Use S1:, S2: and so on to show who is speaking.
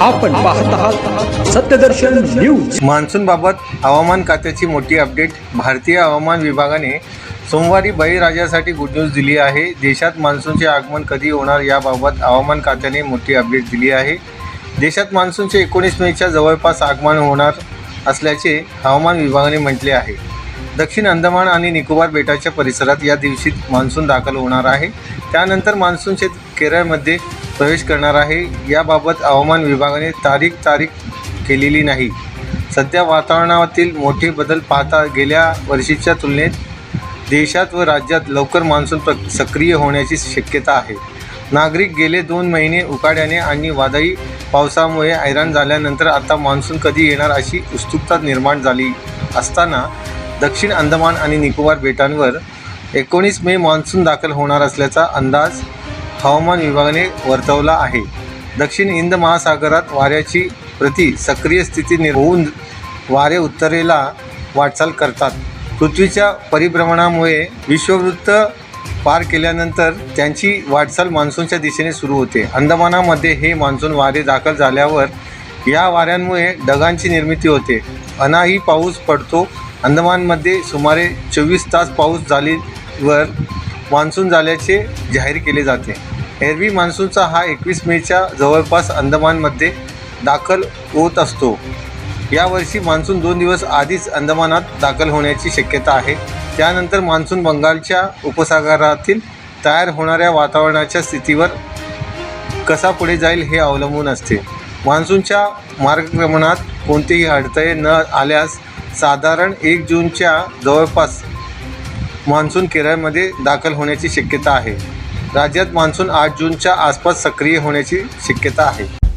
S1: आपण पाहत आहात सत्यदर्शन न्यूज.
S2: मान्सूनबाबत हवामान खात्याची मोठी अपडेट. भारतीय हवामान विभागाने सोमवारी बळीराजासाठी गुड न्यूज दिली आहे. देशात मान्सूनचे आगमन कधी होणार याबाबत हवामान खात्याने मोठी अपडेट दिली आहे. देशात मान्सूनचे एकोणीस मेच्या जवळपास आगमन होणार असल्याचे हवामान विभागाने म्हटले आहे. दक्षिण अंदमान आणि निकोबार बेटाच्या परिसरात या दिवशी मान्सून दाखल होणार आहे. त्यानंतर मान्सूनचे केरळमध्ये प्रवेश करणार आहे. याबाबत हवामान विभागाने तारीख तारीख केलेली नाही. सध्या वातावरणातील मोठे बदल पाहता गेल्या वर्षीच्या तुलनेत देशात व राज्यात लवकर मान्सून प्र सक्रिय होण्याची शक्यता आहे. नागरिक गेले दोन महिने उकाड्याने आणि वादळी पावसामुळे हैराण झाल्यानंतर आता मान्सून कधी येणार अशी उत्सुकता निर्माण झाली असताना दक्षिण अंदमान आणि निकोबार बेटांवर एकोणीस मे मान्सून दाखल होणार असल्याचा अंदाज हवामान विभागाने वर्तवला आहे. दक्षिण हिंद महासागरात वाऱ्याची प्रति सक्रिय स्थिती निर् होऊन वारे उत्तरेला वाटचाल करतात. पृथ्वीच्या परिभ्रमणामुळे विश्ववृत्त पार केल्यानंतर त्यांची वाटचाल मान्सूनच्या दिशेने सुरू होते. अंदमानामध्ये हे मान्सून वारे दाखल झाल्यावर या वाऱ्यांमुळे ढगांची निर्मिती होते. अनाही पाऊस पडतो. अंदमानमध्ये सुमारे चोवीस तास पाऊस झालीवर मान्सून झाल्याचे जाहीर केले जाते. एरवी मान्सूनचा हा एकवीस मेच्या जवळपास अंदमानमध्ये दाखल होत असतो. यावर्षी मान्सून दोन दिवस आधीच अंदमानात दाखल होण्याची शक्यता आहे. त्यानंतर मान्सून बंगालच्या उपसागरातील तयार होणाऱ्या वातावरणाच्या स्थितीवर कसा पुढे जाईल हे अवलंबून असते. मान्सूनच्या मार्गक्रमणात कोणतेही अडथळे न आल्यास साधारण एक जूनच्या जवळपास मान्सून केरळमध्ये दाखल होण्याची शक्यता आहे. राज्यात मान्सून आठ जूनच्या आसपास सक्रिय होण्याची शक्यता आहे.